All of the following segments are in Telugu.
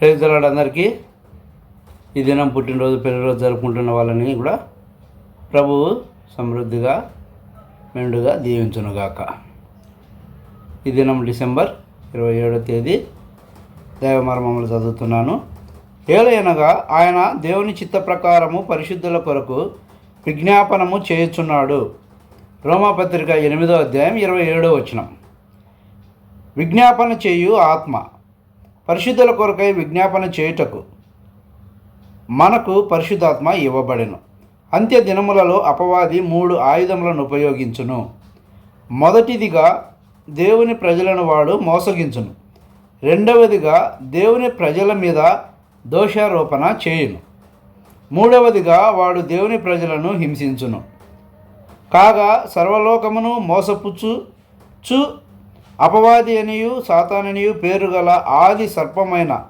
ప్రేజలాడు అందరికీ. ఈ దినం పుట్టినరోజు పెళ్ళిరోజు జరుపుకుంటున్న వాళ్ళని కూడా ప్రభువు సమృద్ధిగా మెండుగా దీవించునుగాక. ఈ దినం డిసెంబర్ ఇరవై ఏడో తేదీ దైవమర్మములు చదువుతున్నాను. ఏలయనగా ఆయన దేవుని చిత్త ప్రకారము పరిశుద్ధుల కొరకు విజ్ఞాపనము చేయుచున్నాడు. రోమాపత్రిక ఎనిమిదో అధ్యాయం ఇరవై ఏడో వచనం. విజ్ఞాపన చేయు ఆత్మ. పరిశుద్ధుల కొరకై విజ్ఞాపన చేయుటకు మనకు పరిశుద్ధాత్మ ఇవ్వబడెను. అంత్య దినములలో అపవాది మూడు ఆయుధములను ఉపయోగించును. మొదటిదిగా దేవుని ప్రజలను వాడు మోసగించును. రెండవదిగా దేవుని ప్రజల మీద దోషారోపణ చేయును. మూడవదిగా వాడు దేవుని ప్రజలను హింసించును. కాగా సర్వలోకమును మోసపుచ్చు చు అపవాది అనియు సాతాననియు పేరు గల ఆది సర్పమైన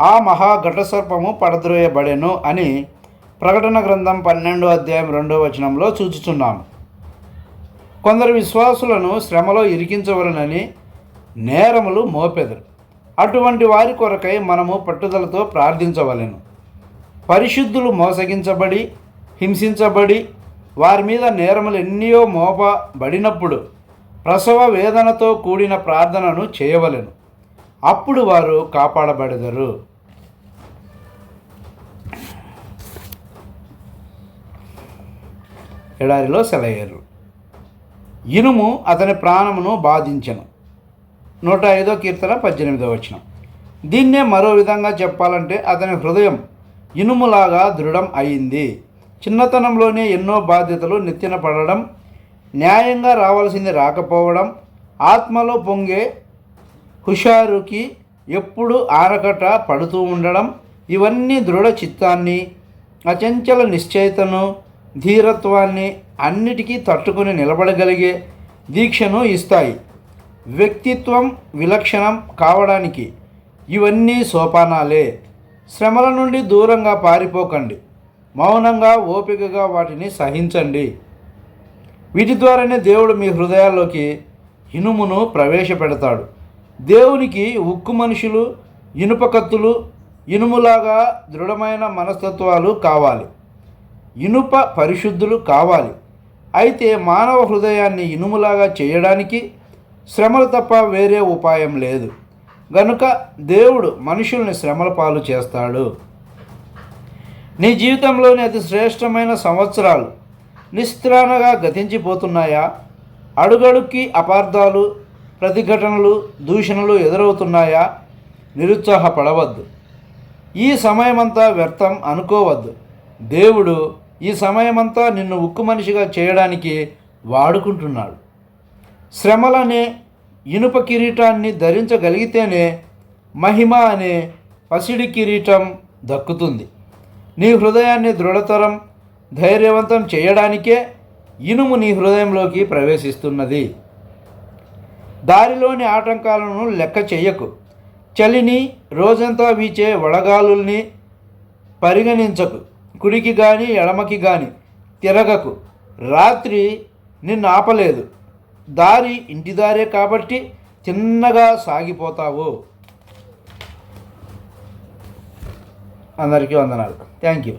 ఆ మహాఘట సర్పము పడద్రోయబడెను అని ప్రకటన గ్రంథం పన్నెండో అధ్యాయం రెండో వచనంలో సూచుచున్నాను కొందరు విశ్వాసులను శ్రమలో ఇరికించవలనని నేరములు మోపెదరు. అటువంటి వారి కొరకై మనము పట్టుదలతో ప్రార్థించవలెను. పరిశుద్ధులు మోసగించబడి హింసించబడి వారి మీద నేరములు ఎన్నో మోపబడినప్పుడు ప్రసవ వేదనతో కూడిన ప్రార్థనను చేయవలెను. అప్పుడు వారు కాపాడబడెదరు. ఎడారిలో సెలయ్యారు ఇనుము అతని ప్రాణమును బాధించను. నూట ఐదో కీర్తన పద్దెనిమిదో వచనం. దీన్నే మరో విధంగా చెప్పాలంటే అతని హృదయం ఇనుములాగా దృఢం అయింది. చిన్నతనంలోనే ఎన్నో బాధ్యతలు నెత్తిన పడడం న్యాయంగా రావాల్సింది రాకపోవడం ఆత్మలో పొంగే హుషారుకి ఎప్పుడు ఆరకట పడుతూ ఉండడం ఇవన్నీ దృఢ చిత్తాన్ని అచంచల నిశ్చయితను ధీరత్వాన్ని అన్నిటికీ తట్టుకుని నిలబడగలిగే దీక్షను ఇస్తాయి. వ్యక్తిత్వం విలక్షణం కావడానికి ఇవన్నీ సోపానాలే. శ్రమల నుండి దూరంగా పారిపోకండి. మౌనంగా ఓపికగా వాటిని సహించండి. వీటి ద్వారానే దేవుడు మీ హృదయాల్లోకి ఇనుమును ప్రవేశపెడతాడు. దేవునికి ఉక్కు మనుషులు ఇనుప కత్తులు ఇనుములాగా దృఢమైన మనస్తత్వాలు కావాలి. ఇనుప పరిశుద్ధులు కావాలి. అయితే మానవ హృదయాన్ని ఇనుములాగా చేయడానికి శ్రమలు తప్ప వేరే ఉపాయం లేదు. గనుక దేవుడు మనుషుల్ని శ్రమల పాలు చేస్తాడు. నీ జీవితంలోని అతి శ్రేష్టమైన సంవత్సరాలు నిస్త్రాణగా గతించిపోతున్నాయా? అడుగడుక్కి అపార్థాలు ప్రతిఘటనలు దూషణలు ఎదురవుతున్నాయా? నిరుత్సాహపడవద్దు. ఈ సమయమంతా వ్యర్థం అనుకోవద్దు. దేవుడు ఈ సమయమంతా నిన్ను ఉక్కు మనిషిగా చేయడానికి వాడుకుంటున్నాడు. శ్రమలనే ఇనుప కిరీటాన్ని ధరించగలిగితేనే మహిమ అనే పసిడి కిరీటం దక్కుతుంది. నీ హృదయాన్ని దృఢతరం ధైర్యవంతం చేయడానికే ఇనుము నీ హృదయంలోకి ప్రవేశిస్తున్నది. దారిలోని ఆటంకాలను లెక్క చేయకు. చలిని రోజంతా వీచే వడగాలుల్ని పరిగణించకు. కుడికి కానీ ఎడమకి కానీ తిరగకు. రాత్రి నిన్ను ఆపలేదు. దారి ఇంటి దారే కాబట్టి చిన్నగా సాగిపోతావు. అందరికీ వందనాలు. Thank you.